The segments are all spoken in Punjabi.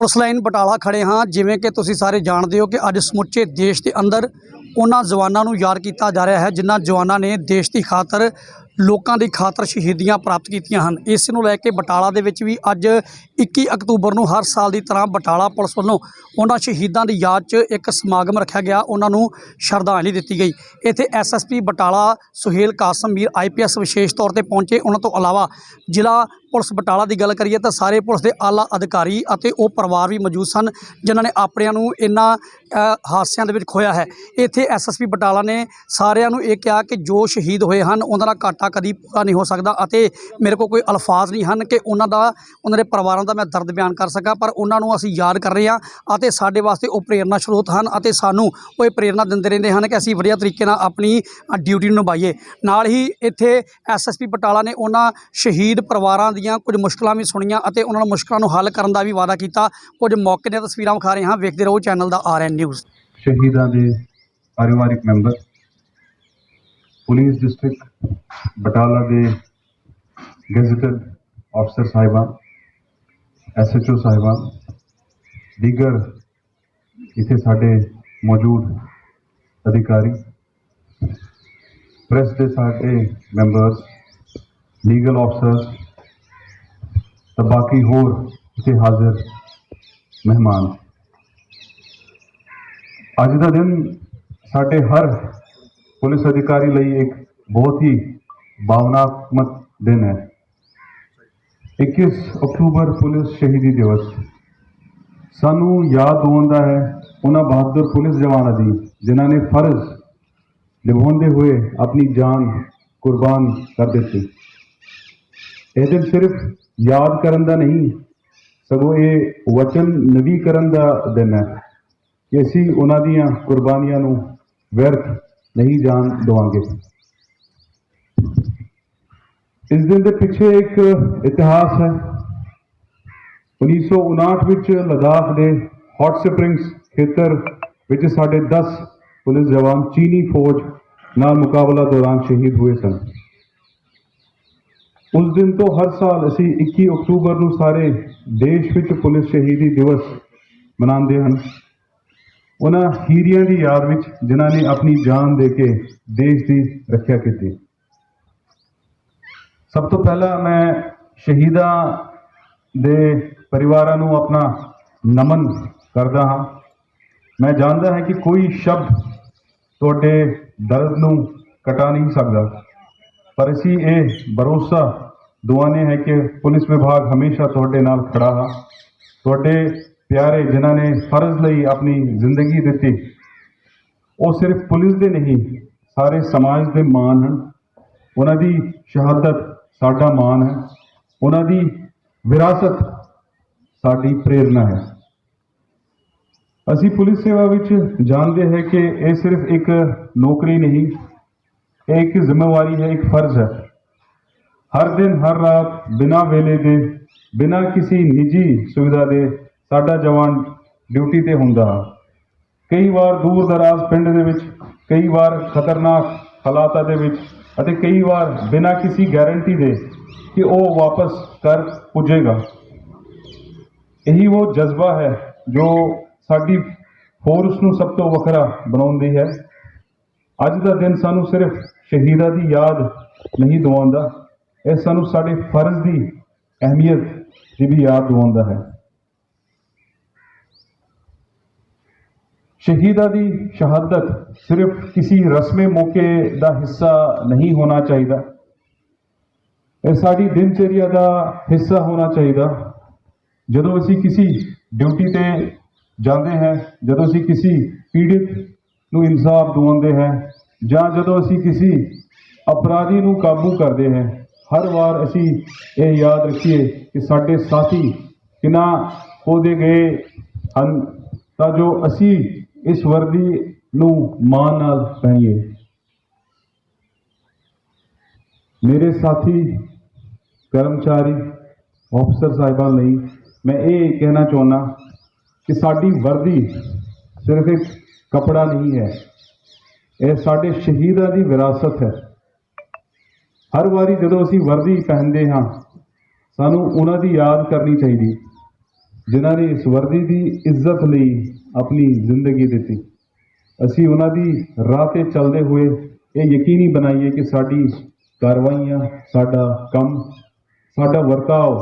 ਪੁਲਿਸ ਲਾਈਨ ਬਟਾਲਾ ਖੜੇ ਹਾਂ। ਜਿਵੇਂ ਕਿ ਤੁਸੀਂ ਸਾਰੇ ਜਾਣਦੇ ਹੋ ਕਿ ਅੱਜ ਸਮੁੱਚੇ ਦੇਸ਼ ਦੇ ਅੰਦਰ ਉਹਨਾਂ ਜਵਾਨਾਂ ਨੂੰ ਯਾਦ ਕੀਤਾ ਜਾ ਰਿਹਾ ਹੈ, ਜਿਨ੍ਹਾਂ ਜਵਾਨਾਂ ਨੇ ਦੇਸ਼ ਦੀ ਖਾਤਰ ਲੋਕਾਂ ਦੀ ਖਾਤਰ ਸ਼ਹੀਦੀਆਂ ਪ੍ਰਾਪਤ ਕੀਤੀਆਂ ਹਨ। ਇਸ ਨੂੰ ਲੈ ਕੇ ਬਟਾਲਾ ਦੇ ਵਿੱਚ ਵੀ ਅੱਜ 21 ਅਕਤੂਬਰ ਨੂੰ ਹਰ ਸਾਲ ਦੀ ਤਰ੍ਹਾਂ ਬਟਾਲਾ ਪੁਲਿਸ ਵੱਲੋਂ ਉਹਨਾਂ ਸ਼ਹੀਦਾਂ ਦੀ ਯਾਦ 'ਚ ਇੱਕ ਸਮਾਗਮ ਰੱਖਿਆ ਗਿਆ। ਉਹਨਾਂ ਨੂੰ ਸ਼ਰਧਾਂਜਲੀ ਦਿੱਤੀ ਗਈ। ਇੱਥੇ ਐਸਐਸਪੀ ਬਟਾਲਾ ਸੁਹੇਲ ਕਾਸਮ ਵੀਰ ਆਈਪੀਐਸ ਵਿਸ਼ੇਸ਼ ਤੌਰ ਤੇ ਪਹੁੰਚੇ। ਉਹਨਾਂ ਤੋਂ ਇਲਾਵਾ ਜ਼ਿਲ੍ਹਾ ਪੁਲਿਸ ਬਟਾਲਾ ਦੀ ਗੱਲ ਕਰੀਏ ਤਾਂ ਸਾਰੇ ਪੁਲਿਸ ਦੇ ਆਲਾ ਅਧਿਕਾਰੀ ਅਤੇ ਉਹ ਪਰਿਵਾਰ ਵੀ ਮੌਜੂਦ ਸਨ, ਜਿਨ੍ਹਾਂ ਨੇ ਆਪਣਿਆਂ ਨੂੰ ਇਹਨਾਂ ਹਾਦਸਿਆਂ ਦੇ ਵਿੱਚ ਖੋਇਆ ਹੈ। ਇੱਥੇ ਐਸਐਸਪੀ ਬਟਾਲਾ ਨੇ ਸਾਰਿਆਂ ਨੂੰ ਇਹ ਕਿਹਾ ਕਿ ਜੋ ਸ਼ਹੀਦ ਹੋਏ ਹਨ, ਉਹਨਾਂ ਦਾ ਘਾਟਾ ਕਦੀ ਪੂਰਾ ਨਹੀਂ ਹੋ ਸਕਦਾ ਅਤੇ ਮੇਰੇ ਕੋਲ ਕੋਈ ਅਲਫਾਜ਼ ਨਹੀਂ ਹਨ ਕਿ ਉਹਨਾਂ ਦਾ, ਉਹਨਾਂ ਦੇ ਪਰਿਵਾਰਾਂ ਦਾ ਮੈਂ ਦਰਦ ਬਿਆਨ ਕਰ ਸਕਾਂ, ਪਰ ਉਹਨਾਂ ਨੂੰ ਅਸੀਂ ਯਾਦ ਕਰ ਰਹੇ ਹਾਂ ਅਤੇ ਸਾਡੇ ਵਾਸਤੇ ਉਹ ਪ੍ਰੇਰਨਾ ਸਰੋਤ ਹਨ ਅਤੇ ਸਾਨੂੰ ਉਹ ਇਹ ਪ੍ਰੇਰਨਾ ਦਿੰਦੇ ਰਹਿੰਦੇ ਹਨ ਕਿ ਅਸੀਂ ਵਧੀਆ ਤਰੀਕੇ ਨਾਲ ਆਪਣੀ ਡਿਊਟੀ ਨੂੰ ਨਿਭਾਈਏ। ਨਾਲ ਹੀ ਇੱਥੇ ਐਸਐਸਪੀ ਬਟਾਲਾ ਨੇ ਉਹਨਾਂ ਸ਼ਹੀਦ ਪਰਿਵਾਰਾਂ ਦੀਆਂ ਕੁਝ ਮੁਸ਼ਕਲਾਂ ਵੀ ਸੁਣੀਆਂ ਅਤੇ ਉਹਨਾਂ ਨੂੰ ਮੁਸ਼ਕਲਾਂ ਨੂੰ ਹੱਲ ਕਰਨ ਦਾ ਵੀ ਵਾਅਦਾ ਕੀਤਾ। ਕੁਝ ਮੌਕੇ ਦੀਆਂ ਤਸਵੀਰਾਂ ਵਿਖਾ ਰਹੇ ਹਾਂ। ਵੇਖਦੇ ਰਹੋ ਚੈਨਲ ਦਾ ਆਰਐਨ ਨਿਊਜ਼। ਸ਼ਹੀਦਾਂ ਦੇ ਪਰਿਵਾਰਿਕ ਮੈਂਬਰ, ਪੁਲਿਸ ਡਿਸਟ੍ਰਿਕਟ, ਬਟਾਲਾ ਦੇ ਗੈਜ਼ਟਡ ਅਫਸਰ ਸਾਹਿਬਾਨ ਐਸਐਚਓ ਸਾਹਿਬਾਨ, ਦੀਗਰ ਇੱਥੇ ਸਾਡੇ ਮੌਜੂਦ ਅਧਿਕਾਰੀ ਪ੍ਰੈਸ ਦੇ ਸਾਡੇ ਮੈਂਬਰਸ ਲੀਗਲ ਅਫਸਰਸ ਤੇ ਬਾਕੀ ਹੋਰ ਇੱਥੇ ਹਾਜ਼ਰ ਮਹਿਮਾਨ। ਅੱਜ ਦਾ ਦਿਨ ਸਾਡੇ ਹਰ ਪੁਲਿਸ ਅਧਿਕਾਰੀ ਲਈ ਇੱਕ ਬਹੁਤ ਹੀ ਭਾਵਨਾਤਮਕ ਦਿਨ ਹੈ। 21 ਅਕਤੂਬਰ ਪੁਲਿਸ ਸ਼ਹੀਦੀ ਦਿਵਸ। ਸਾਨੂੰ ਯਾਦ ਦਿਵਾਉਂਦਾ ਹੈ ਉਹਨਾਂ ਬਹਾਦਰ ਪੁਲਿਸ ਜਵਾਨਾਂ ਦੀ, ਜਿਨ੍ਹਾਂ ਨੇ ਫਰਜ਼ ਨਿਭਾਉਂਦੇ ਹੋਏ ਆਪਣੀ ਜਾਨ ਕੁਰਬਾਨ ਕਰ ਦਿੱਤੀ। ਇਹ ਦਿਨ ਸਿਰਫ ਯਾਦ ਕਰਨ ਦਾ ਨਹੀਂ, ਸਗੋਂ ਇਹ ਵਚਨ ਨਵੀਕਰਨ ਦਾ ਦਿਨ ਹੈ ਕਿ ਅਸੀਂ ਉਹਨਾਂ ਦੀਆਂ ਕੁਰਬਾਨੀਆਂ ਨੂੰ ਵਿਅਰਥ ਨਹੀਂ ਜਾਣ ਦੇਵਾਂਗੇ। ਇਸ ਦਿਨ ਦੇ ਪਿੱਛੇ ਇੱਕ ਇਤਿਹਾਸ ਹੈ। 1959 ਵਿੱਚ ਲਦਾਖ ਦੇ ਹੌਟ ਸਪ੍ਰਿੰਗਸ ਖੇਤਰ ਵਿੱਚ ਸਾਡੇ 10 ਪੁਲਿਸ ਜਵਾਨ ਚੀਨੀ ਫੌਜ ਨਾਲ ਮੁਕਾਬਲਾ ਦੌਰਾਨ ਸ਼ਹੀਦ ਹੋਏ ਸਨ। ਉਸ ਦਿਨ ਤੋਂ ਹਰ ਸਾਲ ਅਸੀਂ 21 ਅਕਤੂਬਰ ਨੂੰ ਸਾਰੇ ਦੇਸ਼ ਵਿੱਚ ਪੁਲਿਸ ਸ਼ਹੀਦੀ ਦਿਵਸ ਮਨਾਉਂਦੇ ਹਨ। ਉਹਨਾਂ ਹੀਰਿਆਂ ਦੀ ਯਾਦ ਵਿੱਚ ਜਿਨ੍ਹਾਂ ਨੇ ਆਪਣੀ ਜਾਨ ਦੇ ਕੇ ਦੇਸ਼ ਦੀ ਰੱਖਿਆ ਕੀਤੀ। ਸਭ ਤੋਂ ਪਹਿਲਾਂ ਮੈਂ ਸ਼ਹੀਦਾਂ ਦੇ ਪਰਿਵਾਰਾਂ ਨੂੰ ਆਪਣਾ ਨਮਨ ਕਰਦਾ ਹਾਂ। ਮੈਂ ਜਾਣਦਾ ਹਾਂ ਕਿ ਕੋਈ ਸ਼ਬਦ ਤੁਹਾਡੇ ਦਰਦ ਨੂੰ ਕਟਾ ਨਹੀਂ ਸਕਦਾ। ਪਰ ਅਸੀਂ ਇਹ ਭਰੋਸਾ ਦੁਆਨੇ ਹੈ ਕਿ ਪੁਲਿਸ ਵਿਭਾਗ ਹਮੇਸ਼ਾ ਤੁਹਾਡੇ ਨਾਲ ਖੜਾ ਹੈ ਤੁਹਾਡੇ ਪਿਆਰੇ ਜਿਨ੍ਹਾਂ ਨੇ ਫਰਜ਼ ਲਈ ਆਪਣੀ ਜ਼ਿੰਦਗੀ ਦਿੱਤੀ, ਉਹ ਸਿਰਫ ਪੁਲਿਸ ਦੇ ਨਹੀਂ, ਸਾਰੇ ਸਮਾਜ ਦੇ ਮਾਣ ਹਨ। ਉਹਨਾਂ ਦੀ ਸ਼ਹਾਦਤ ਸਾਡਾ ਮਾਣ ਹੈ। ਉਹਨਾਂ ਦੀ ਵਿਰਾਸਤ ਸਾਡੀ ਪ੍ਰੇਰਣਾ ਹੈ। ਅਸੀਂ ਪੁਲਿਸ ਸੇਵਾ ਵਿੱਚ ਜਾਣਦੇ ਹਾਂ ਕਿ ਇਹ ਸਿਰਫ ਇੱਕ ਨੌਕਰੀ ਨਹੀਂ ਇਹ ਇੱਕ ਜ਼ਿੰਮੇਵਾਰੀ ਹੈ, ਇੱਕ ਫਰਜ਼ ਹੈ। ਹਰ ਦਿਨ, ਹਰ ਰਾਤ, ਬਿਨਾਂ ਵੇਲੇ ਦੇ, ਬਿਨਾਂ ਕਿਸੇ ਨਿੱਜੀ ਸੁਵਿਧਾ ਦੇ ਸਾਡਾ ਜਵਾਨ ਡਿਊਟੀ ਤੇ ਹੁੰਦਾ। ਹੈ ਕਈ ਵਾਰ ਦੂਰ ਦਰਾਜ਼ ਪਿੰਡ ਦੇ ਵਿੱਚ, ਕਈ ਵਾਰ ਖਤਰਨਾਕ ਹਾਲਾਤਾਂ ਦੇ ਵਿੱਚ ਅਤੇ ਕਈ ਵਾਰ ਬਿਨਾਂ ਕਿਸੇ ਗਾਰੰਟੀ ਦੇ ਕਿ ਉਹ ਵਾਪਸ ਕਰ ਪੁੱਜੇਗਾ। ਇਹੀ ਉਹ ਜਜ਼ਬਾ ਹੈ ਜੋ ਸਾਡੀ ਫੋਰਸ ਨੂੰ ਸਭ ਤੋਂ ਵੱਖਰਾ ਬਣਾਉਂਦੀ ਹੈ। ਅੱਜ ਦਾ ਦਿਨ ਸਾਨੂੰ ਸਿਰਫ ਸ਼ਹੀਦਾਂ ਦੀ ਯਾਦ ਨਹੀਂ ਦਿਵਾਉਂਦਾ, ਇਹ ਸਾਨੂੰ ਸਾਡੇ ਫਰਜ਼ ਦੀ ਅਹਿਮੀਅਤ ਦੀ ਵੀ ਯਾਦ ਦਿਵਾਉਂਦਾ ਹੈ। ਸ਼ਹੀਦਾਂ ਦੀ ਸ਼ਹਾਦਤ ਸਿਰਫ ਕਿਸੇ ਰਸਮੇ ਮੌਕੇ ਦਾ ਹਿੱਸਾ ਨਹੀਂ ਹੋਣਾ ਚਾਹੀਦਾ। ਇਹ ਸਾਡੀ ਦਿਨਚਰਿਆ ਦਾ ਹਿੱਸਾ ਹੋਣਾ ਚਾਹੀਦਾ। ਜਦੋਂ ਅਸੀਂ ਕਿਸੇ ਡਿਊਟੀ ਤੇ ਜਾਂਦੇ ਹਾਂ, ਜਦੋਂ ਅਸੀਂ ਕਿਸੇ ਪੀੜਿਤ ਨੂੰ ਇਨਸਾਫ ਦਿਵਾਉਂਦੇ ਹਾਂ ਜਾਂ ਜਦੋਂ ਅਸੀਂ ਕਿਸੇ ਅਪਰਾਧੀ ਨੂੰ ਕਾਬੂ ਕਰਦੇ ਹਾਂ, ਹਰ ਵਾਰ ਅਸੀਂ ਇਹ ਯਾਦ ਰੱਖੀਏ ਕਿ ਸਾਡੇ ਸਾਥੀ ਕਿੰਨਾ ਖੋਦੇ ਗਏ ਹਨ, ਤਾਂ ਜੋ ਅਸੀਂ ਇਸ ਵਰਦੀ ਨੂੰ ਮਾਣ ਨਾਲ ਪਹਿਨੀਏ ਮੇਰੇ ਸਾਥੀ, ਕਰਮਚਾਰੀ ਅਫਸਰ ਸਾਹਿਬਾਨ ਲਈ ਮੈਂ ਇਹ ਕਹਿਣਾ ਚਾਹੁੰਦਾ ਕਿ ਸਾਡੀ ਵਰਦੀ ਸਿਰਫ ਇੱਕ ਕਪੜਾ ਨਹੀਂ ਹੈ ਇਹ ਸਾਡੇ ਸ਼ਹੀਦਾਂ ਦੀ ਵਿਰਾਸਤ ਹੈ। ਹਰ ਵਾਰੀ ਜਦੋਂ ਅਸੀਂ ਵਰਦੀ ਪਹਿਨਦੇ ਹਾਂ, ਸਾਨੂੰ ਉਹਨਾਂ ਦੀ ਯਾਦ ਕਰਨੀ ਚਾਹੀਦੀ। ਜਿਨ੍ਹਾਂ ਨੇ ਇਸ ਵਰਦੀ ਦੀ ਇੱਜ਼ਤ ਲਈ ਆਪਣੀ ਜ਼ਿੰਦਗੀ ਦਿੱਤੀ। ਅਸੀਂ ਉਹਨਾਂ ਦੀ ਰਾਹ ਤੇ ਚੱਲਦੇ ਹੋਏ ਇਹ ਯਕੀਨੀ ਬਣਾਈਏ ਕਿ ਸਾਡੀ ਕਾਰਵਾਈਆਂ, ਸਾਡਾ ਕੰਮ, ਸਾਡਾ ਵਰਤਾਓ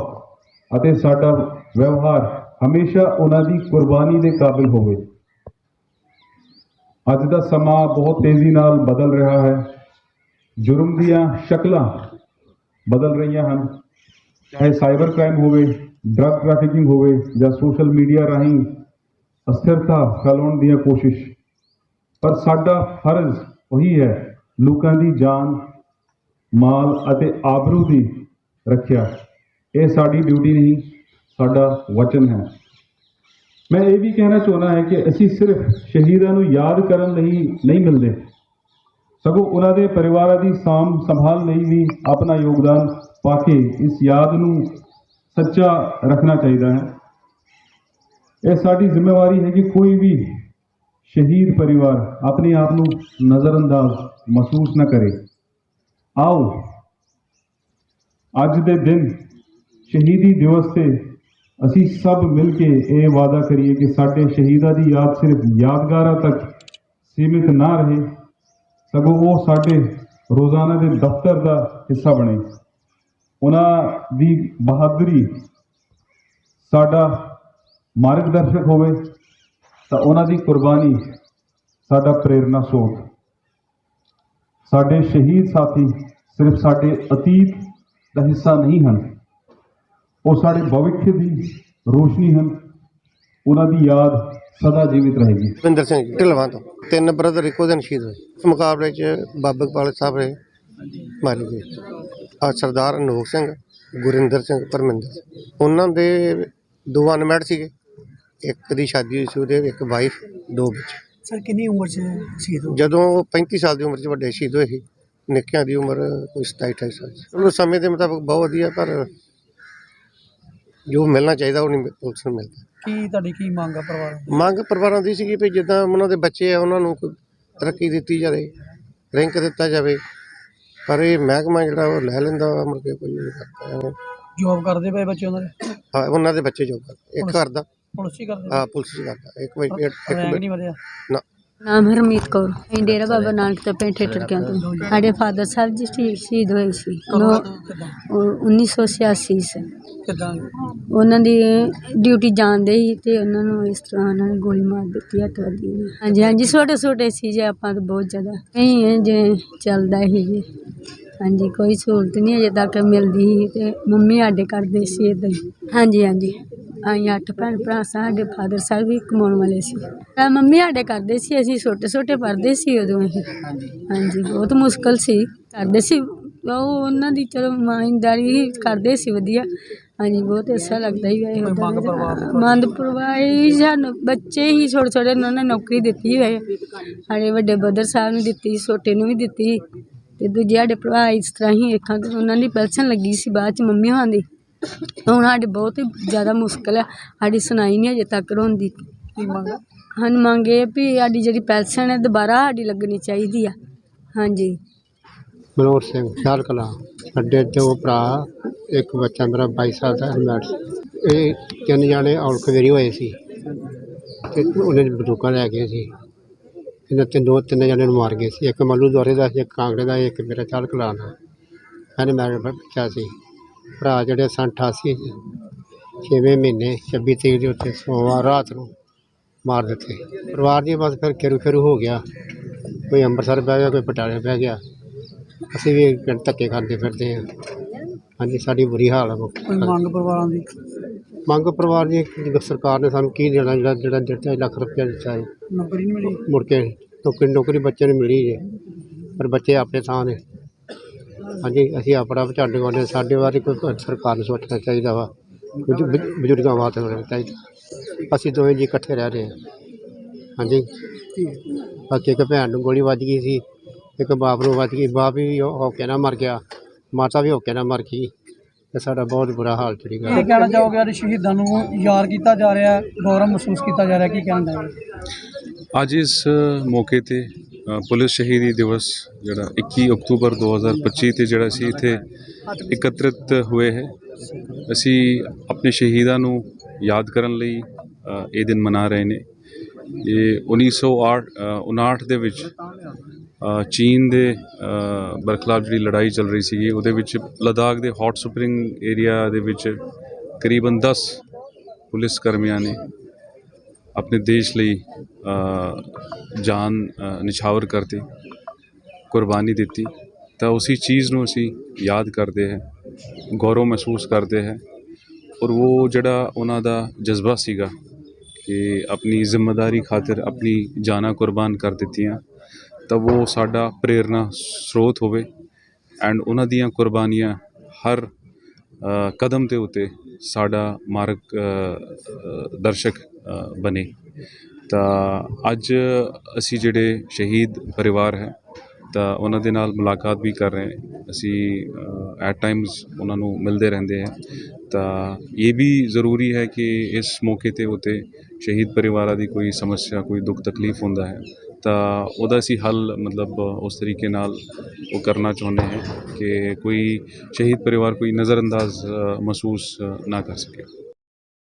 ਅਤੇ ਸਾਡਾ ਵਿਵਹਾਰ ਹਮੇਸ਼ਾ ਉਹਨਾਂ ਦੀ ਕੁਰਬਾਨੀ ਦੇ ਕਾਬਿਲ ਹੋਵੇ। ਅੱਜ ਦਾ ਸਮਾਂ ਬਹੁਤ ਤੇਜ਼ੀ ਨਾਲ ਬਦਲ ਰਿਹਾ ਹੈ। ਜੁਰਮ ਦੀਆਂ ਸ਼ਕਲਾਂ ਬਦਲ ਰਹੀਆਂ ਹਨ। ਚਾਹੇ ਸਾਈਬਰ ਕ੍ਰਾਈਮ ਹੋਵੇ, ਡਰੱਗ ਟ੍ਰੈਫਿਕਿੰਗ ਹੋਵੇ ਜਾਂ ਸੋਸ਼ਲ ਮੀਡੀਆ ਰਾਹੀਂ ਅਸਥਿਰਤਾ ਫੈਲਾਉਣ ਦੀਆਂ ਕੋਸ਼ਿਸ਼। ਪਰ ਸਾਡਾ ਫਰਜ਼ ਉਹੀ ਹੈ ਲੋਕਾਂ ਦੀ ਜਾਨ, ਮਾਲ ਅਤੇ ਆਬਰੂ ਦੀ ਰੱਖਿਆ। ਇਹ ਸਾਡੀ ਡਿਊਟੀ ਨਹੀਂ, ਸਾਡਾ ਵਚਨ ਹੈ। ਮੈਂ ਇਹ ਵੀ ਕਹਿਣਾ ਚਾਹੁੰਦਾ ਹੈ ਕਿ ਅਸੀਂ ਸਿਰਫ ਸ਼ਹੀਦਾਂ ਨੂੰ ਯਾਦ ਕਰਨ ਲਈ ਨਹੀਂ ਮਿਲਦੇ। ਸਗੋਂ ਉਹਨਾਂ ਦੇ ਪਰਿਵਾਰਾਂ ਦੀ ਸਾਂਭ ਸੰਭਾਲ ਲਈ ਵੀ ਆਪਣਾ ਯੋਗਦਾਨ ਪਾ ਕੇ ਇਸ ਯਾਦ ਨੂੰ ਸੱਚਾ ਰੱਖਣਾ ਚਾਹੀਦਾ ਹੈ। ਇਹ ਸਾਡੀ ਜ਼ਿੰਮੇਵਾਰੀ ਹੈ ਕਿ ਕੋਈ ਵੀ ਸ਼ਹੀਦ ਪਰਿਵਾਰ ਆਪਣੇ ਆਪ ਨੂੰ ਨਜ਼ਰਅੰਦਾਜ਼ ਮਹਿਸੂਸ ਨਾ ਕਰੇ। ਆਓ, ਅੱਜ ਦੇ ਦਿਨ ਸ਼ਹੀਦੀ ਦਿਵਸ ਤੇ ਅਸੀਂ ਸਭ ਮਿਲ ਕੇ ਇਹ ਵਾਅਦਾ ਕਰੀਏ ਕਿ ਸਾਡੇ ਸ਼ਹੀਦਾਂ ਦੀ ਯਾਦ ਸਿਰਫ ਯਾਦਗਾਰਾਂ ਤੱਕ ਸੀਮਿਤ ਨਾ ਰਹੇ, ਸਗੋਂ ਉਹ ਸਾਡੇ ਰੋਜ਼ਾਨਾ ਦੇ ਦਫ਼ਤਰ ਦਾ ਹਿੱਸਾ ਬਣੇ। ਉਹਨਾਂ ਦੀ ਬਹਾਦਰੀ ਸਾਡਾ ਮਾਰਗਦਰਸ਼ਕ ਹੋਵੇ, ਤਾਂ ਉਹਨਾਂ ਦੀ ਕੁਰਬਾਨੀ ਸਾਡਾ ਪ੍ਰੇਰਨਾ ਸਰੋਤ। ਸਾਡੇ ਸ਼ਹੀਦ ਸਾਥੀ ਸਿਰਫ ਸਾਡੇ ਅਤੀਤ ਦਾ ਹਿੱਸਾ ਨਹੀਂ ਹਨ। ਉਹ ਸਾਡੇ ਭਵਿੱਖ ਦੀ ਰੋਸ਼ਨੀ ਹਨ। ਉਹਨਾਂ ਦੀ ਯਾਦ ਸਦਾ ਜੀਵਿਤ ਰਹੇਗੀ। ਭਿੰਦਰ ਸਿੰਘ ਜੀ ਢਿਲਵਾਂ ਤੋਂ। ਤਿੰਨ ਬ੍ਰਦਰ ਇੱਕੋ ਦਿਨ ਸ਼ਹੀਦ ਹੋਏ। ਇਸ ਮੁਕਾਬਲੇ 'ਚ ਬਾਬਾ ਕਪਾਲ ਸਾਹਿਬ ਨੇ ਮਾਰੇ ਗਏ ਆ ਸਰਦਾਰ ਅਨੋਖ ਸਿੰਘ ਗੁਰਿੰਦਰ ਸਿੰਘ ਪਰਮਿੰਦਰ ਸਿੰਘ। ਉਹਨਾਂ ਦੇ ਦੋ ਅਨਮੈਡ ਸੀਗੇ। ਇੱਕ ਦੀ ਸ਼ਾਦੀ ਹੋਈ ਸੀ ਉਹਦੇ ਇੱਕ ਵਾਈਫ ਦੋ ਬੱਚੇ। ਸਰ ਕਿੰਨੀ ਉਮਰ 'ਚ ਸ਼ਹੀਦ ਹੋ ਜਦੋਂ ਉਹ 35 ਸਾਲ ਦੀ ਉਮਰ 'ਚ ਵੱਡੇ ਸ਼ਹੀਦ ਹੋਏ ਸੀ ਨਿੱਕਿਆਂ ਦੀ ਉਮਰ ਕੋਈ 27 28 ਸਾਲ ਸੀ ਉਹਨੂੰ ਸਮੇਂ ਦੇ ਮੁਤਾਬਕ ਬਹੁਤ ਵਧੀਆ ਪਰ ਜੋ ਮਿਲਣਾ ਚਾਹੀਦਾ ਉਹ ਨਹੀਂ ਪੁਲਿਸ ਨੂੰ ਮਿਲਦਾ। ਕੀ ਤੁਹਾਡੀ ਕੀ ਮੰਗ ਆ ਪਰਿਵਾਰ ਦੀ? ਮੰਗ ਪਰਿਵਾਰਾਂ ਦੀ ਸੀਗੀ ਵੀ ਜਿੱਦਾਂ ਉਹਨਾਂ ਦੇ ਬੱਚੇ ਆ ਉਹਨਾਂ ਨੂੰ ਕੋਈ ਤਰੱਕੀ ਦਿੱਤੀ ਜਾਵੇ ਰੈਂਕ ਦਿੱਤਾ ਜਾਵੇ। ਪਰ ਇਹ ਮਹਿਕਮਾ ਜਿਹੜਾ ਉਹ ਲੈ ਲੈਂਦਾ ਵਾ, ਮੁੜ ਕੇ ਕੋਈ ਨਹੀਂ ਕਰਦਾ ਐਵੇਂ। ਜੋਬ ਕਰਦੇ ਪਏ ਬੱਚੇ ਉਹਨਾਂ ਦੇ? ਹਾਂ ਉਹਨਾਂ ਦੇ ਬੱਚੇ ਜੋ ਕਰਦੇ। ਇੱਕ ਕਰਦਾ ਪੁਲਿਸ ਹੀ ਕਰਦੇ ਆ ਪੁਲਿਸ ਹੀ ਕਰਦਾ। ਇੱਕ ਵਾਰੀ ਇੱਕ ਰੈਂਕ ਇੱਕ ਨਹੀਂ ਵਧਿਆ? ਨਾ। ਨਾਮ ਹਰਮੀਤ ਕੌਰ। ਅਸੀਂ ਡੇਰਾ ਬਾਬਾ ਨਾਨਕ ਤੋਂ ਪਿੰਡ ਠੇਠਰਕਿਆਂ ਤੋਂ ਸਾਡੇ ਫਾਦਰ ਸਾਹਿਬ ਜੀ ਸ਼ਹੀ- ਸ਼ਹੀਦ ਹੋਏ ਸੀ। ਨੌ- ਉਹ 1986 ਚ ਕਿੱਦਾਂ? ਉਹਨਾਂ ਦੀ ਡਿਊਟੀ ਜਾਂਦੇ ਸੀ ਤੇ ਉਹਨਾਂ ਨੂੰ ਇਸ ਤਰ੍ਹਾਂ ਉਹਨਾਂ ਨੇ ਗੋਲੀ ਮਾਰ ਦਿੱਤੀ ਅੱਤਵਾਦੀ ਨੇ ਹਾਂਜੀ ਹਾਂਜੀ ਛੋਟੇ ਛੋਟੇ ਸੀ ਜੇ ਆਪਾਂ ਤਾਂ ਬਹੁਤ ਜ਼ਿਆਦਾ। ਨਹੀਂ ਹੈ ਜੇ ਚੱਲਦਾ ਹੀ ਜੀ। ਹਾਂਜੀ ਕੋਈ ਸਹੂਲਤ ਨਹੀਂ ਅਜੇ ਤੱਕ ਮਿਲਦੀ ਸੀ ਤੇ ਮੰਮੀ ਸਾਡੇ ਕਰਦੇ ਸੀ ਇਦਾਂ ਹਾਂਜੀ ਹਾਂਜੀ। ਅਸੀਂ ਅੱਠ ਭੈਣ ਭਰਾ ਸਾਡੇ ਫਾਦਰ ਸਾਹਿਬ ਵੀ ਕਮਾਉਣ ਵਾਲੇ ਸੀ। ਤਾਂ ਮੰਮੀ ਸਾਡੇ ਕਰਦੇ ਸੀ ਅਸੀਂ ਛੋਟੇ ਛੋਟੇ ਪੜ੍ਹਦੇ ਸੀ ਉਦੋਂ ਅਸੀਂ। ਹਾਂਜੀ ਬਹੁਤ ਮੁਸ਼ਕਲ ਸੀ। ਕਰਦੇ ਸੀ ਉਹ ਉਹਨਾਂ ਦੀ ਚਲੋ ਇਮਾਨਦਾਰੀ ਹੀ ਕਰਦੇ ਸੀ ਵਧੀਆ। ਹਾਂਜੀ ਬਹੁਤ ਅੱਛਾ ਲੱਗਦਾ ਹੀ ਹੈ ਮੰਗ ਪਰਿਵਾਰ? ਮੰਦ ਪਰਵਾਹੀ ਸਾਨੂੰ ਬੱਚੇ ਹੀ ਛੋਟੇ ਛੋਟੇ ਉਹਨਾਂ ਨੇ ਨੌਕਰੀ ਦਿੱਤੀ ਹੋਏ ਸਾਡੇ ਵੱਡੇ ਬ੍ਰਦਰ ਸਾਹਿਬ ਨੂੰ ਦਿੱਤੀ ਛੋਟੇ ਨੂੰ ਵੀ ਦਿੱਤੀ। ਤੇ ਦੂਜੇ ਸਾਡੇ ਭਰਾ ਇਸ ਤਰ੍ਹਾਂ ਹੀ ਤੇ ਉਹਨਾਂ ਦੀ ਪੈਨਸ਼ਨ ਲੱਗੀ ਸੀ ਬਾਅਦ ਚ ਮੰਮੀ ਹੋਰਾਂ ਦੀ। ਹੁਣ ਸਾਡੇ ਬਹੁਤ ਹੀ ਜ਼ਿਆਦਾ ਮੁਸ਼ਕਲ ਹੈ ਸਾਡੀ ਸੁਣਾਈ ਨਹੀਂ ਅਜੇ ਤੱਕ ਹੁੰਦੀ ਕੀ ਮੰਗ ਆ? ਸਾਨੂੰ ਮੰਗੇ ਵੀ ਸਾਡੀ ਜਿਹੜੀ ਪੈਨਸ਼ਨ ਹੈ ਦੁਬਾਰਾ ਸਾਡੀ ਲੱਗਣੀ ਚਾਹੀਦੀ ਆ। ਹਾਂਜੀ। ਮਨੋਹਰ ਸਿੰਘ ਸ਼ਾਲ ਕਲਾ। ਸਾਡੇ ਦੋ ਭਰਾ ਇੱਕ ਬੱਚਾ ਮੇਰਾ 22 ਸਾਲ ਦਾ ਹਰਮੈਟ ਇਹ ਤਿੰਨ ਜਾਣੇ ਔਲਖ ਵੇਰੀ ਹੋਏ ਸੀ। ਤੇ ਉਹਨੇ ਬੰਦੂਕਾਂ ਲੈ ਗਏ ਸੀ। ਇਹਨਾਂ ਤੇ ਦੋ ਤਿੰਨ ਜਣੇ ਨੂੰ ਮਾਰ ਗਏ ਸੀ। ਇੱਕ ਮੱਲੂ ਦੁਆਰੇ ਦਾ ਸੀ ਇੱਕ ਕਾਂਗੜੇ ਦਾ ਇੱਕ ਮੇਰਾ ਚਾਲ ਕਲਾ ਦਾ। ਇਹਨੇ ਮੈਂ ਬੱਚਾ ਸੀ। ਭਰਾ ਜਿਹੜੇ ਸਨ 88 ਛੇਵੇਂ ਮਹੀਨੇ 26 ਤਰੀਕ ਦੇ ਉੱਤੇ ਸੋਮਵਾਰ ਰਾਤ ਨੂੰ ਮਾਰ ਦਿੱਤੇ। ਪਰਿਵਾਰ ਦੀ ਬਸ ਫਿਰ ਕਿਰੂ ਕਿਰੂ ਹੋ ਗਿਆ। ਕੋਈ ਅੰਮ੍ਰਿਤਸਰ ਬਹਿ ਗਿਆ ਕੋਈ ਪਟਿਆਲੇ ਬਹਿ ਗਿਆ। ਅਸੀਂ ਵੀ ਪਿੰਡ ਧੱਕੇ ਖਾਂਦੇ ਫਿਰਦੇ ਹਾਂ। ਹਾਂਜੀ ਸਾਡੀ ਬੁਰੀ ਹਾਲ ਹੈ ਕੋਈ ਮੰਗ ਪਰਿਵਾਰਾਂ ਦੀ? ਮੰਗ ਪਰਿਵਾਰ ਦੀ ਸਰਕਾਰ ਨੇ ਸਾਨੂੰ ਕੀ ਦੇਣਾ ਜਿਹੜਾ ਜਿਹੜਾ ਦਿੱਤਾ ਲੱਖ ਰੁਪਇਆ ਦਿੱਤਾ ਹੈ। ਨੌਕਰੀ ਨਹੀਂ ਮਿਲੀ? ਮੁੜ ਕੇ ਨੌਕਰੀ ਨੌਕਰੀ ਬੱਚੇ ਨੂੰ ਮਿਲੀ ਜੇ। ਪਰ ਬੱਚੇ ਆਪਣੇ ਥਾਂ ਨੇ। ਹਾਂਜੀ ਅਸੀਂ ਆਪਣਾ ਝੰਡ ਗਾਉਂਦੇ ਸਾਡੇ ਬਾਰੇ ਕੋਈ ਸਰਕਾਰ ਨੂੰ ਸੋਚਣਾ ਚਾਹੀਦਾ ਵਾ। ਬਜ਼ੁ- ਬਜ਼ੁਰਗਾਂ ਵਾਸਤੇ ਹੋਣਾ ਚਾਹੀਦਾ। ਅਸੀਂ ਦੋਵੇਂ ਜੀ ਇਕੱਠੇ ਰਹਿ ਰਹੇ ਹਾਂ। ਹਾਂਜੀ। ਬਾਕੀ ਇੱਕ ਭੈਣ ਨੂੰ ਗੋਲੀ ਵੱਜ ਗਈ ਸੀ। ਇੱਕ ਬਾਪ ਨੂੰ ਵੱਜ ਗਈ। ਬਾਪ ਵੀ ਹੋ ਹੋ ਕੇ ਨਾ ਮਰ ਗਿਆ। ਮਾਤਾ ਵੀ ਹੋ ਕੇ ਨਾ ਮਰ ਗਈ। ਤੇ ਸਾਡਾ ਬਹੁਤ ਬੁਰਾ ਹਾਲ ਚੜੀ ਗਿਆ। ਕੀ ਕਹਿਣਾ ਚਾਹੋਗੇ? ਅੱਜ ਸ਼ਹੀਦਾਂ ਨੂੰ ਯਾਦ ਕੀਤਾ ਜਾ ਰਿਹਾ ਹੈ। ਗੌਰਵ ਮਹਿਸੂਸ ਕੀਤਾ ਜਾ ਰਿਹਾ ਕੀ ਕਹਿਣਾ ਚਾਹੋਗੇ? ਅੱਜ ਇਸ ਮੌਕੇ ਤੇ ਪੁਲਿਸ ਸ਼ਹੀਦੀ ਦਿਵਸ ਜਿਹੜਾ 21 ਅਕਤੂਬਰ 2025 ਤੇ ਜਿਹੜਾ ਸੀ ਇੱਥੇ ਇਕੱਤਰਿਤ ਹੋਏ ਹੈ ਅਸੀਂ ਆਪਣੇ ਸ਼ਹੀਦਾਂ ਨੂੰ ਯਾਦ ਕਰਨ ਲਈ ਇਹ ਦਿਨ ਮਨਾ ਰਹੇ ਨੇ। ਇਹ 1908 ਅ, 59 ਦੇ ਵਿੱਚ ਚੀਨ ਦੇ ਬਰਖਲਾਫ ਜਿਹੜੀ ਲੜਾਈ ਚੱਲ ਰਹੀ ਸੀਗੀ ਉਹਦੇ ਵਿੱਚ ਲਦਾਖ ਦੇ ਹੌਟ ਸਪਰਿੰਗ ਏਰੀਆ ਦੇ ਵਿੱਚ ਕਰੀਬਨ 10 ਪੁਲਿਸ ਕਰਮੀਆਂ ਨੇ ਆਪਣੇ ਦੇਸ਼ ਲਈ ਜਾਨ ਨਿਛਾਵਰ ਕਰਤੀ, ਕੁਰਬਾਨੀ ਦਿੱਤੀ। ਤਾਂ ਉਸੇ ਚੀਜ਼ ਨੂੰ ਅਸੀਂ ਯਾਦ ਕਰਦੇ ਹਾਂ, ਗੌਰਵ ਮਹਿਸੂਸ ਕਰਦੇ ਹਾਂ। ਔਰ ਉਹ ਜਿਹੜਾ ਉਹਨਾਂ ਦਾ ਜਜ਼ਬਾ ਸੀਗਾ ਕਿ ਆਪਣੀ ਜ਼ਿੰਮੇਵਾਰੀ ਖਾਤਰ ਆਪਣੀ ਜਾਨਾਂ ਕੁਰਬਾਨ ਕਰ ਦਿੱਤੀਆਂ, ਤਾਂ ਉਹ ਸਾਡਾ ਪ੍ਰੇਰਨਾ ਸਰੋਤ ਹੋਵੇ। ਐਂਡ ਉਹਨਾਂ ਦੀਆਂ ਕੁਰਬਾਨੀਆਂ ਹਰ ਕਦਮ ਦੇ ਉੱਤੇ ਸਾਡਾ ਮਾਰਗ ਦਰਸ਼ਕ ਬਣੇ। ਤਾਂ ਅੱਜ ਅਸੀਂ ਜਿਹੜੇ ਸ਼ਹੀਦ ਪਰਿਵਾਰ ਹੈ, ਤਾਂ ਉਹਨਾਂ ਦੇ ਨਾਲ ਮੁਲਾਕਾਤ ਵੀ ਕਰ ਰਹੇ ਅਸੀਂ ਐਟ ਟਾਈਮਸ ਉਹਨਾਂ ਨੂੰ ਮਿਲਦੇ ਰਹਿੰਦੇ ਹਾਂ। ਤਾਂ ਇਹ ਵੀ ਜ਼ਰੂਰੀ ਹੈ ਕਿ ਇਸ ਮੌਕੇ ਤੇ ਉਤੇ ਸ਼ਹੀਦ ਪਰਿਵਾਰਾਂ ਦੀ ਕੋਈ ਸਮੱਸਿਆ, ਕੋਈ ਦੁੱਖ ਤਕਲੀਫ ਹੁੰਦਾ ਹੈ। ਤਾਂ ਉਹਦਾ ਅਸੀਂ ਹੱਲ ਮਤਲਬ ਉਸ ਤਰੀਕੇ ਨਾਲ ਉਹ ਕਰਨਾ ਚਾਹੁੰਦੇ ਹਾਂ ਕਿ ਕੋਈ ਸ਼ਹੀਦ ਪਰਿਵਾਰ ਕੋਈ ਨਜ਼ਰਅੰਦਾਜ਼ ਮਹਿਸੂਸ ਨਾ ਕਰ ਸਕੇ।